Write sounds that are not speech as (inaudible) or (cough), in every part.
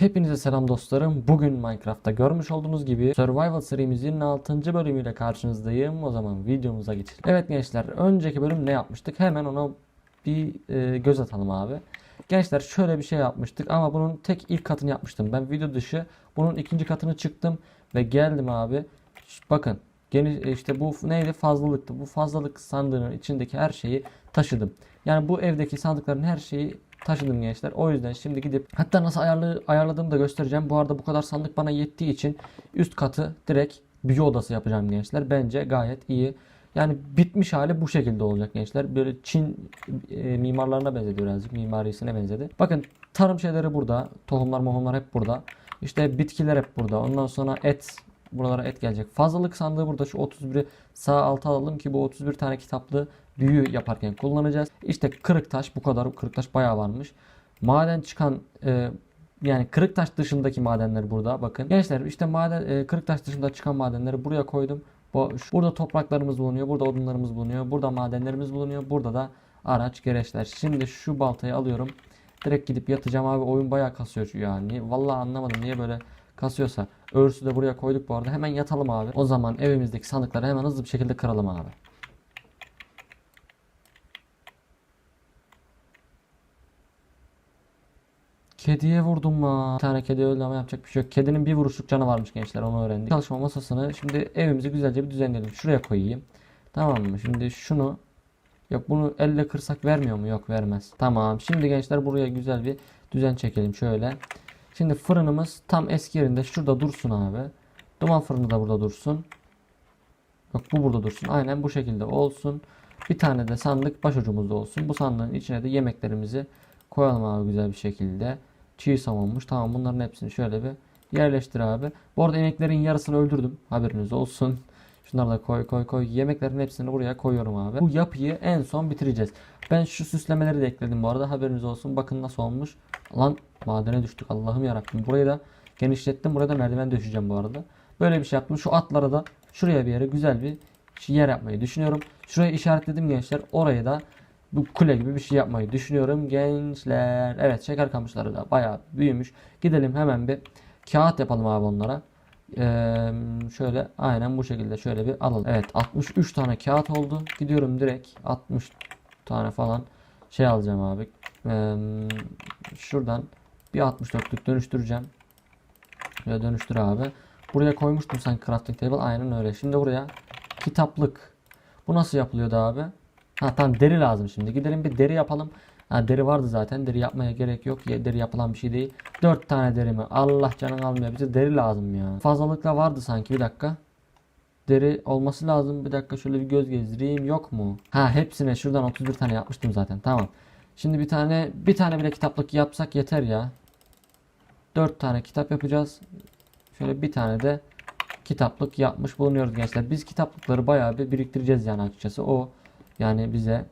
Hepinize selam dostlarım. Bugün Minecraft'ta görmüş olduğunuz gibi Survival serimizin 6. bölümüyle karşınızdayım. O zaman videomuza geçelim. Evet gençler, önceki bölüm ne yapmıştık? Hemen ona bir e, göz atalım abi. Gençler şöyle bir şey yapmıştık ama bunun tek ilk katını yapmıştım. Ben video dışı bunun ikinci katını çıktım ve geldim abi. Bakın geniş e, işte bu neydi fazlalıktı. Bu fazlalık sandığının içindeki her şeyi taşıdım. Yani bu evdeki sandıkların her şeyi taşıdım gençler. O yüzden şimdi gidip hatta nasıl ayarlı, ayarladığımı da göstereceğim. Bu arada bu kadar sandık bana yettiği için üst katı direkt büyü odası yapacağım gençler. Bence gayet iyi. Yani bitmiş hali bu şekilde olacak gençler. Böyle Çin e, mimarlarına benzedi birazcık. Mimarisine benzedi. Bakın tarım şeyleri burada. Tohumlar mohumlar hep burada. İşte bitkiler hep burada. Ondan sonra et Buralara et gelecek. Fazlalık sandığı burada şu 31'i sağ alta alalım ki bu 31 tane kitaplı büyü yaparken kullanacağız. İşte kırık taş bu kadar. Kırık taş bayağı varmış. Maden çıkan e, yani kırık taş dışındaki madenler burada bakın. Gençler işte maden e, kırık taş dışında çıkan madenleri buraya koydum. Bu, şu- burada topraklarımız bulunuyor. Burada odunlarımız bulunuyor. Burada madenlerimiz bulunuyor. Burada da araç gereçler. Şimdi şu baltayı alıyorum. Direkt gidip yatacağım abi. Oyun bayağı kasıyor yani. Vallahi anlamadım niye böyle kasıyorsa. Örsü de buraya koyduk bu arada. Hemen yatalım abi. O zaman evimizdeki sandıkları hemen hızlı bir şekilde kıralım abi. Kediye vurdum la. Bir tane kedi öldü ama yapacak bir şey yok. Kedinin bir vuruşluk canı varmış gençler onu öğrendik. Çalışma masasını şimdi evimizi güzelce bir düzenleyelim. Şuraya koyayım. Tamam mı? Şimdi şunu Yok bunu elle kırsak vermiyor mu? Yok vermez. Tamam. Şimdi gençler buraya güzel bir düzen çekelim şöyle. Şimdi fırınımız tam eski yerinde şurada dursun abi. Duman fırını da burada dursun. Yok bu burada dursun. Aynen bu şekilde olsun. Bir tane de sandık başucumuzda olsun. Bu sandığın içine de yemeklerimizi koyalım abi güzel bir şekilde. Çiğ samanmış. Tamam bunların hepsini şöyle bir yerleştir abi. Bu arada ineklerin yarısını öldürdüm. Haberiniz olsun. (laughs) Şunları da koy koy koy. Yemeklerin hepsini buraya koyuyorum abi. Bu yapıyı en son bitireceğiz. Ben şu süslemeleri de ekledim bu arada. Haberiniz olsun. Bakın nasıl olmuş. Lan madene düştük. Allah'ım yarabbim. Burayı da genişlettim. Buraya da merdiven döşeceğim bu arada. Böyle bir şey yaptım. Şu atlara da şuraya bir yere güzel bir yer yapmayı düşünüyorum. Şuraya işaretledim gençler. Orayı da bu kule gibi bir şey yapmayı düşünüyorum gençler. Evet şeker kamışları da bayağı büyümüş. Gidelim hemen bir kağıt yapalım abi onlara. Ee, şöyle aynen bu şekilde şöyle bir alalım. Evet 63 tane kağıt oldu. Gidiyorum direkt 60 tane falan şey alacağım abi. Ee, şuradan bir 64'lük dönüştüreceğim. Şöyle dönüştür abi. Buraya koymuştum sanki crafting table. Aynen öyle. Şimdi buraya kitaplık. Bu nasıl yapılıyordu abi? Ha tamam deri lazım şimdi. Gidelim bir deri yapalım. Ha deri vardı zaten. Deri yapmaya gerek yok. Deri yapılan bir şey değil. 4 tane deri mi? Allah canın almıyor. Bize deri lazım ya. Fazlalıkla vardı sanki. Bir dakika. Deri olması lazım. Bir dakika şöyle bir göz gezdireyim. Yok mu? Ha hepsine şuradan 31 tane yapmıştım zaten. Tamam. Şimdi bir tane bir tane bile kitaplık yapsak yeter ya. 4 tane kitap yapacağız. Şöyle bir tane de kitaplık yapmış bulunuyoruz gençler. Biz kitaplıkları bayağı bir biriktireceğiz yani açıkçası. O yani bize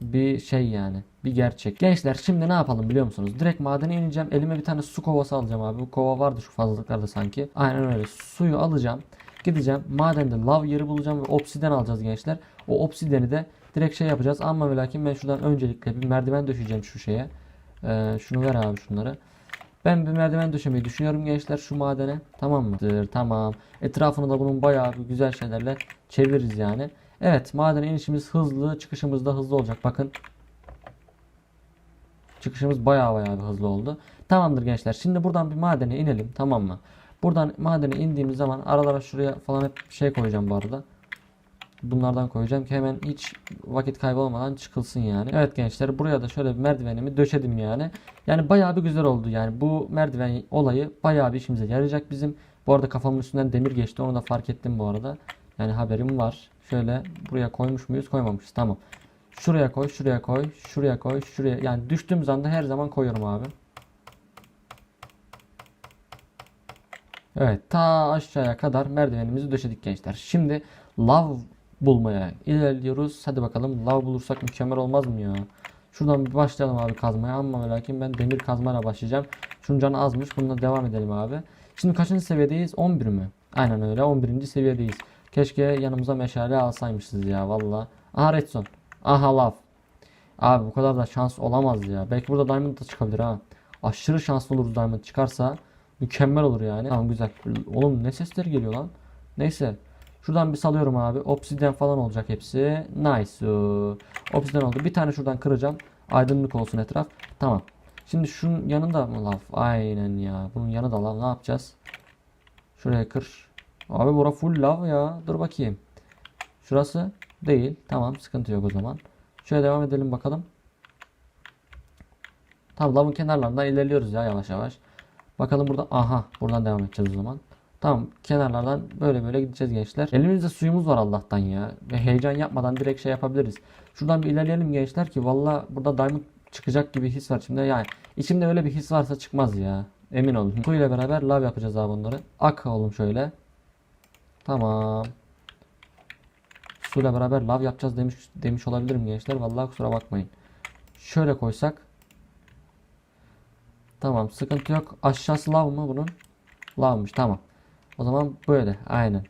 bir şey yani. Bir gerçek. Gençler şimdi ne yapalım biliyor musunuz? Direkt madene ineceğim. Elime bir tane su kovası alacağım abi. Bu kova vardı şu fazlalıklarda sanki. Aynen öyle. Suyu alacağım. Gideceğim. Madende lav yeri bulacağım ve obsiden alacağız gençler. O obsideni de direkt şey yapacağız. Ama ve lakin ben şuradan öncelikle bir merdiven döşeyeceğim şu şeye. Ee, şunu ver abi şunları. Ben bir merdiven döşemeyi düşünüyorum gençler şu madene. Tamam mı? Dır, tamam. Etrafını da bunun bayağı bir güzel şeylerle çeviririz yani. Evet madene inişimiz hızlı. Çıkışımız da hızlı olacak. Bakın. Çıkışımız bayağı bayağı bir hızlı oldu. Tamamdır gençler. Şimdi buradan bir madene inelim. Tamam mı? Buradan madene indiğimiz zaman aralara şuraya falan hep şey koyacağım bu arada. Bunlardan koyacağım ki hemen hiç vakit kaybolmadan çıkılsın yani. Evet gençler buraya da şöyle bir merdivenimi döşedim yani. Yani bayağı bir güzel oldu yani. Bu merdiven olayı bayağı bir işimize yarayacak bizim. Bu arada kafamın üstünden demir geçti. Onu da fark ettim bu arada. Yani haberim var. Şöyle buraya koymuş muyuz? Koymamışız. Tamam. Şuraya koy, şuraya koy, şuraya koy, şuraya. Yani düştüğümüz anda her zaman koyuyorum abi. Evet, ta aşağıya kadar merdivenimizi döşedik gençler. Şimdi lav bulmaya ilerliyoruz. Hadi bakalım lav bulursak mükemmel olmaz mı ya? Şuradan bir başlayalım abi kazmaya ama lakin ben demir kazmayla başlayacağım. Şunun canı azmış. Bununla devam edelim abi. Şimdi kaçıncı seviyedeyiz? 11 mi? Aynen öyle 11. seviyedeyiz. Keşke yanımıza meşale alsaymışız ya valla. Aha redstone. Aha lav. Abi bu kadar da şans olamaz ya. Belki burada diamond da çıkabilir ha. aşırı şanslı oluruz diamond çıkarsa. Mükemmel olur yani. Tamam güzel. Oğlum ne sesleri geliyor lan. Neyse. Şuradan bir salıyorum abi. Obsidian falan olacak hepsi. Nice. Obsidian oldu. Bir tane şuradan kıracağım. Aydınlık olsun etraf. Tamam. Şimdi şunun yanında mı lav? Aynen ya. Bunun yanı da lav. Ne yapacağız? Şuraya kır. Abi bura full lav ya. Dur bakayım. Şurası değil. Tamam sıkıntı yok o zaman. Şöyle devam edelim bakalım. Tamam lavın kenarlarından ilerliyoruz ya yavaş yavaş. Bakalım burada. Aha buradan devam edeceğiz o zaman. Tamam kenarlardan böyle böyle gideceğiz gençler. Elimizde suyumuz var Allah'tan ya. Ve heyecan yapmadan direkt şey yapabiliriz. Şuradan bir ilerleyelim gençler ki valla burada diamond çıkacak gibi his var şimdi. Yani içimde öyle bir his varsa çıkmaz ya. Emin olun. Su ile beraber lav yapacağız abi bunları. Ak oğlum şöyle. Tamam. Suyla beraber lav yapacağız demiş demiş olabilirim gençler. Vallahi kusura bakmayın. Şöyle koysak. Tamam sıkıntı yok. Aşağısı lav mı bunun? Lavmış tamam. O zaman böyle aynen.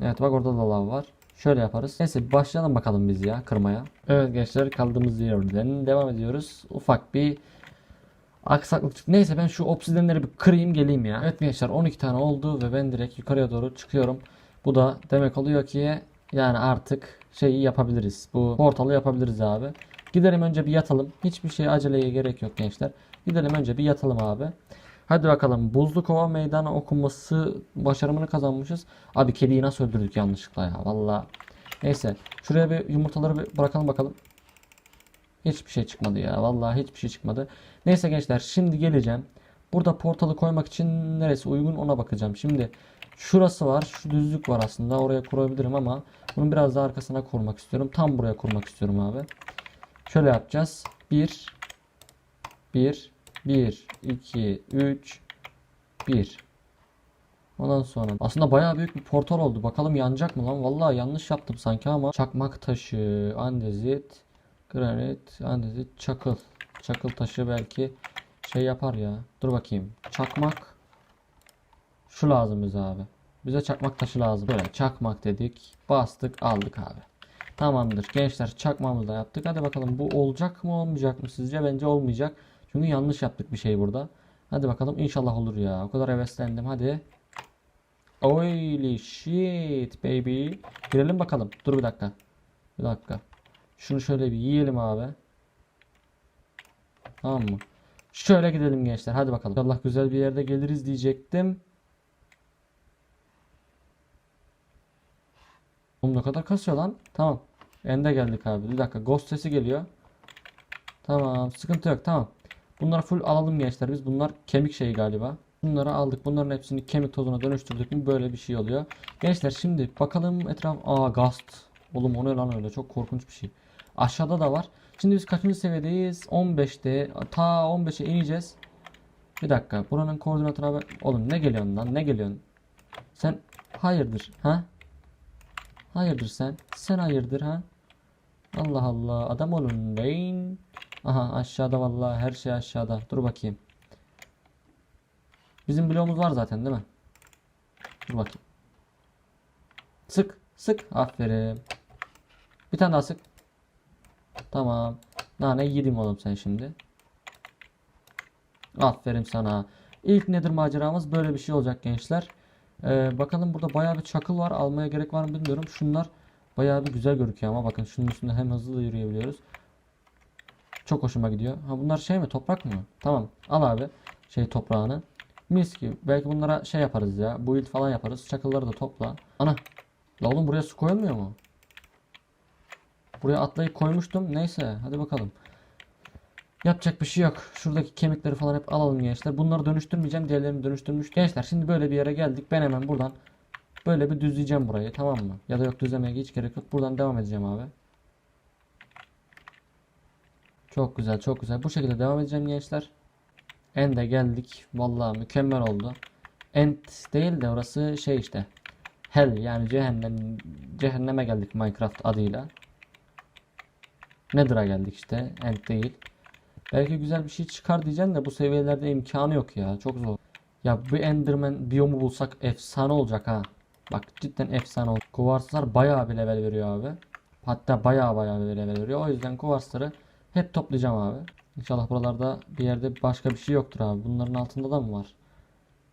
Evet bak orada da lav var. Şöyle yaparız. Neyse başlayalım bakalım biz ya kırmaya. Evet gençler kaldığımız yerden devam ediyoruz. Ufak bir aksaklık çıktı. Neyse ben şu obsidenleri bir kırayım geleyim ya. Evet gençler 12 tane oldu ve ben direkt yukarıya doğru çıkıyorum. Bu da demek oluyor ki yani artık şeyi yapabiliriz. Bu portalı yapabiliriz abi. Gidelim önce bir yatalım. Hiçbir şey aceleye gerek yok gençler. Gidelim önce bir yatalım abi. Hadi bakalım. Buzlu kova meydanı okunması başarımını kazanmışız. Abi kediyi nasıl öldürdük yanlışlıkla ya. Valla. Neyse. Şuraya bir yumurtaları bir bırakalım bakalım. Hiçbir şey çıkmadı ya. Vallahi hiçbir şey çıkmadı. Neyse gençler şimdi geleceğim. Burada portalı koymak için neresi uygun ona bakacağım. Şimdi şurası var. Şu düzlük var aslında. Oraya kurabilirim ama bunu biraz daha arkasına kurmak istiyorum. Tam buraya kurmak istiyorum abi. Şöyle yapacağız. 1 1 1 2 3 1 Ondan sonra aslında bayağı büyük bir portal oldu. Bakalım yanacak mı lan? Vallahi yanlış yaptım sanki ama çakmak taşı, andezit, granit, andezit, çakıl. Çakıl taşı belki şey yapar ya. Dur bakayım. Çakmak şu lazım bize abi. Bize çakmak taşı lazım. Böyle çakmak dedik. Bastık aldık abi. Tamamdır. Gençler çakmamızı da yaptık. Hadi bakalım bu olacak mı olmayacak mı sizce? Bence olmayacak. Çünkü yanlış yaptık bir şey burada. Hadi bakalım inşallah olur ya. O kadar heveslendim. Hadi. Holy shit baby. Girelim bakalım. Dur bir dakika. Bir dakika. Şunu şöyle bir yiyelim abi. Tamam mı? Şöyle gidelim gençler. Hadi bakalım. Allah güzel bir yerde geliriz diyecektim. Oğlum ne kadar kasıyor lan? Tamam. Ende geldik abi. Bir dakika. Ghost sesi geliyor. Tamam. Sıkıntı yok. Tamam. Bunları full alalım gençler. Biz bunlar kemik şeyi galiba. Bunları aldık. Bunların hepsini kemik tozuna dönüştürdük mü böyle bir şey oluyor. Gençler şimdi bakalım etraf. Aa gast. Oğlum o ne lan öyle? Çok korkunç bir şey. Aşağıda da var. Şimdi biz kaçıncı seviyedeyiz? 15'te. Ta 15'e ineceğiz. Bir dakika. Buranın koordinatına bak. Oğlum ne geliyorsun lan? Ne geliyorsun? Sen hayırdır ha? Hayırdır sen? Sen hayırdır ha? Allah Allah. Adam olun beyin. Aha aşağıda vallahi her şey aşağıda. Dur bakayım. Bizim bloğumuz var zaten değil mi? Dur bakayım. Sık. Sık. Aferin. Bir tane daha sık. Tamam. Nane yedim oğlum sen şimdi. Aferin sana. İlk nedir maceramız böyle bir şey olacak gençler. Ee, bakalım burada bayağı bir çakıl var. Almaya gerek var mı bilmiyorum. Şunlar bayağı bir güzel gözüküyor ama bakın şunun üstünde hem hızlı da yürüyebiliyoruz. Çok hoşuma gidiyor. Ha bunlar şey mi? Toprak mı? Tamam. Al abi. Şey toprağını. Mis gibi. Belki bunlara şey yaparız ya. Build falan yaparız. Çakılları da topla. Ana. La oğlum buraya su koyulmuyor mu? Buraya atlayıp koymuştum. Neyse. Hadi bakalım. Yapacak bir şey yok. Şuradaki kemikleri falan hep alalım gençler. Bunları dönüştürmeyeceğim. Diğerlerini dönüştürmüş. Gençler şimdi böyle bir yere geldik. Ben hemen buradan böyle bir düzleyeceğim burayı. Tamam mı? Ya da yok düzlemeye hiç gerek yok. Buradan devam edeceğim abi. Çok güzel, çok güzel. Bu şekilde devam edeceğim gençler. End'e geldik. Vallahi mükemmel oldu. End değil de orası şey işte. Hell yani cehennem cehenneme geldik Minecraft adıyla. Nether'a geldik işte. End değil. Belki güzel bir şey çıkar diyeceğim de bu seviyelerde imkanı yok ya. Çok zor. Ya bir Enderman biyomu bulsak efsane olacak ha. Bak cidden efsane olacak. Kuvarslar bayağı bir level veriyor abi. Hatta bayağı bayağı bir level veriyor. O yüzden kuvarsları hep toplayacağım abi. İnşallah buralarda bir yerde başka bir şey yoktur abi. Bunların altında da mı var?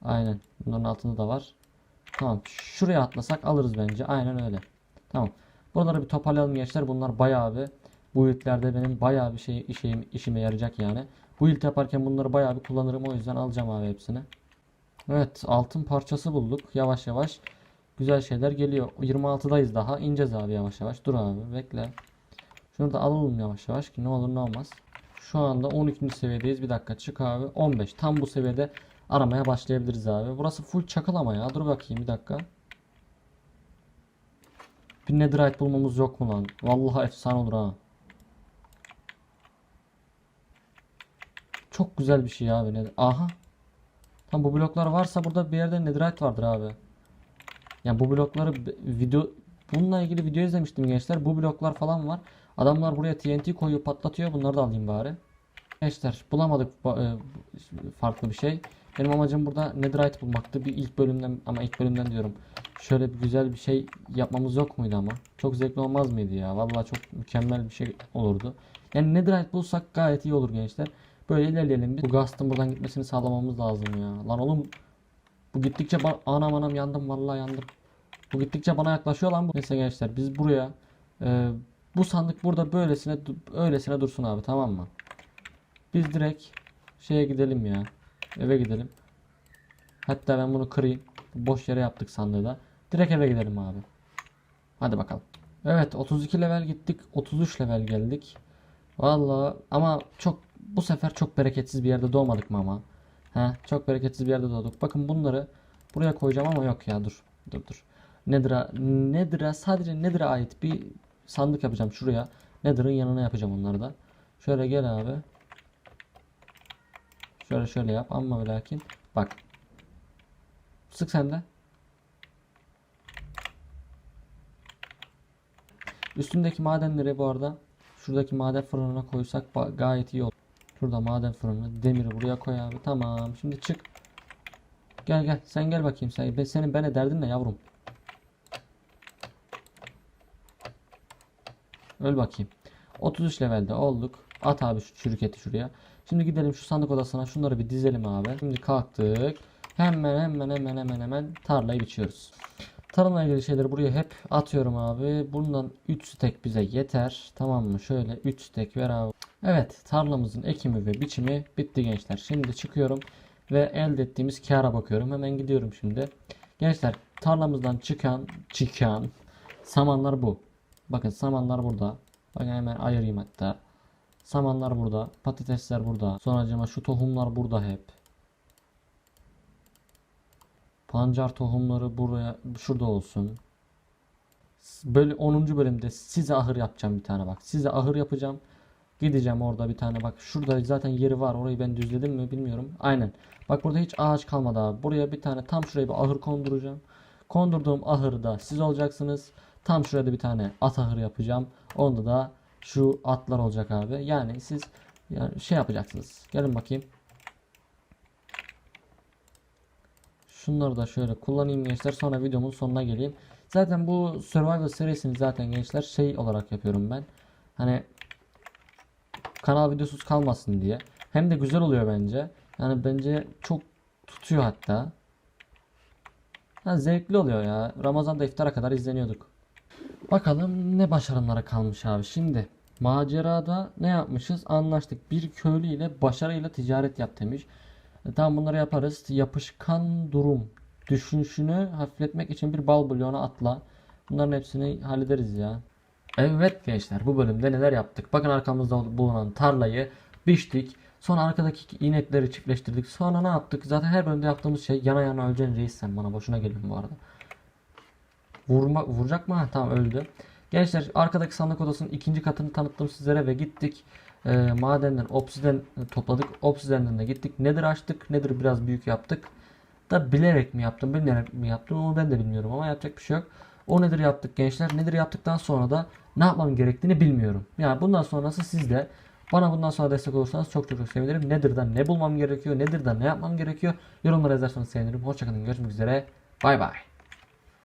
Aynen. Bunların altında da var. Tamam. Şuraya atlasak alırız bence. Aynen öyle. Tamam. Buraları bir toparlayalım gençler. Bunlar bayağı bir bu ilklerde benim bayağı bir şey işim, işime yarayacak yani. Bu ilk yaparken bunları bayağı bir kullanırım. O yüzden alacağım abi hepsini. Evet. Altın parçası bulduk. Yavaş yavaş. Güzel şeyler geliyor. 26'dayız daha. İneceğiz abi yavaş yavaş. Dur abi bekle. Şunu da alalım yavaş yavaş ki ne olur ne olmaz. Şu anda 12. seviyedeyiz. Bir dakika çık abi. 15. Tam bu seviyede aramaya başlayabiliriz abi. Burası full çakıl ama ya. Dur bakayım bir dakika. Bir netherite bulmamız yok mu lan? Vallahi efsane olur ha. Çok güzel bir şey abi. Nether- Aha. Tam bu bloklar varsa burada bir yerde netherite vardır abi. Yani bu blokları video bununla ilgili video izlemiştim gençler. Bu bloklar falan var. Adamlar buraya TNT koyuyor, patlatıyor. Bunları da alayım bari. Gençler bulamadık e, farklı bir şey. Benim amacım burada netherite bulmaktı. Bir ilk bölümden ama ilk bölümden diyorum. Şöyle bir güzel bir şey yapmamız yok muydu ama? Çok zevkli olmaz mıydı ya? Vallahi çok mükemmel bir şey olurdu. Yani netherite bulsak gayet iyi olur gençler. Böyle ilerleyelim. biz. Bu Ghast'ın buradan gitmesini sağlamamız lazım ya. Lan oğlum bu gittikçe anam anam yandım vallahi yandım. Bu gittikçe bana yaklaşıyor lan bu. Neyse gençler biz buraya e, bu sandık burada böylesine öylesine dursun abi tamam mı? Biz direkt şeye gidelim ya. Eve gidelim. Hatta ben bunu kırayım. Boş yere yaptık sandığı da. Direkt eve gidelim abi. Hadi bakalım. Evet 32 level gittik. 33 level geldik. Vallahi ama çok bu sefer çok bereketsiz bir yerde doğmadık mı ama? He, çok bereketsiz bir yerde doğduk. Bakın bunları buraya koyacağım ama yok ya dur. Dur dur. Nether'a Nether'a sadece Nether'a ait bir sandık yapacağım şuraya. Nether'ın yanına yapacağım onları da. Şöyle gel abi. Şöyle şöyle yap ama ve lakin bak. Sık sen de. Üstündeki madenleri bu arada şuradaki maden fırınına koysak gayet iyi olur. Şurada maden fırını, demiri buraya koy abi. Tamam. Şimdi çık. Gel gel. Sen gel bakayım sen. Ben senin bana derdin ne yavrum? Öl bakayım. 33 levelde olduk. At abi şu çürük eti şuraya. Şimdi gidelim şu sandık odasına. Şunları bir dizelim abi. Şimdi kalktık. Hemen hemen hemen hemen hemen tarlayı biçiyoruz. Tarımla ilgili şeyleri buraya hep atıyorum abi. Bundan 3 stek bize yeter. Tamam mı? Şöyle 3 stek ver abi. Evet tarlamızın ekimi ve biçimi bitti gençler. Şimdi çıkıyorum ve elde ettiğimiz kâra bakıyorum. Hemen gidiyorum şimdi. Gençler tarlamızdan çıkan çıkan samanlar bu. Bakın samanlar burada. Bakın hemen ayırayım hatta. Samanlar burada. Patatesler burada. Sonracıma şu tohumlar burada hep. Pancar tohumları buraya şurada olsun. Böyle 10. bölümde size ahır yapacağım bir tane bak. Size ahır yapacağım. Gideceğim orada bir tane bak. Şurada zaten yeri var. Orayı ben düzledim mi bilmiyorum. Aynen. Bak burada hiç ağaç kalmadı abi. Buraya bir tane tam şuraya bir ahır konduracağım. Kondurduğum ahırda siz olacaksınız. Tam şurada bir tane at ahırı yapacağım. Onda da şu atlar olacak abi. Yani siz yani şey yapacaksınız. Gelin bakayım. Şunları da şöyle kullanayım gençler. Sonra videomun sonuna geleyim. Zaten bu Survival serisini zaten gençler şey olarak yapıyorum ben. Hani kanal videosuz kalmasın diye. Hem de güzel oluyor bence. Yani bence çok tutuyor hatta. Ha, zevkli oluyor ya. Ramazan'da iftara kadar izleniyorduk. Bakalım ne başarımlara kalmış abi. Şimdi macerada ne yapmışız? Anlaştık. Bir köylü ile başarıyla ticaret yap demiş. E, tamam bunları yaparız. Yapışkan durum. Düşünüşünü hafifletmek için bir bal bulyonu atla. Bunların hepsini hallederiz ya. Evet gençler bu bölümde neler yaptık? Bakın arkamızda bulunan tarlayı biçtik. Sonra arkadaki inekleri çiftleştirdik. Sonra ne yaptık? Zaten her bölümde yaptığımız şey yana yana öleceksin reis sen bana boşuna geliyorsun bu arada. Vurma, vuracak mı? Ha, tamam öldü. Gençler arkadaki sandık odasının ikinci katını tanıttım sizlere ve gittik. Ee, madenden obsiden topladık. Obsidenden de gittik. Nedir açtık? Nedir biraz büyük yaptık. Da bilerek mi yaptım, bilmeyerek mi yaptım onu ben de bilmiyorum ama yapacak bir şey yok. O nedir yaptık gençler. Nedir yaptıktan sonra da ne yapmam gerektiğini bilmiyorum. Yani bundan sonrası sizde. Bana bundan sonra destek olursanız çok çok çok sevinirim. Nedir'den ne bulmam gerekiyor, Nedir'den ne yapmam gerekiyor yorumlara yazarsanız sevinirim. Hoşçakalın görüşmek üzere. Bay bay.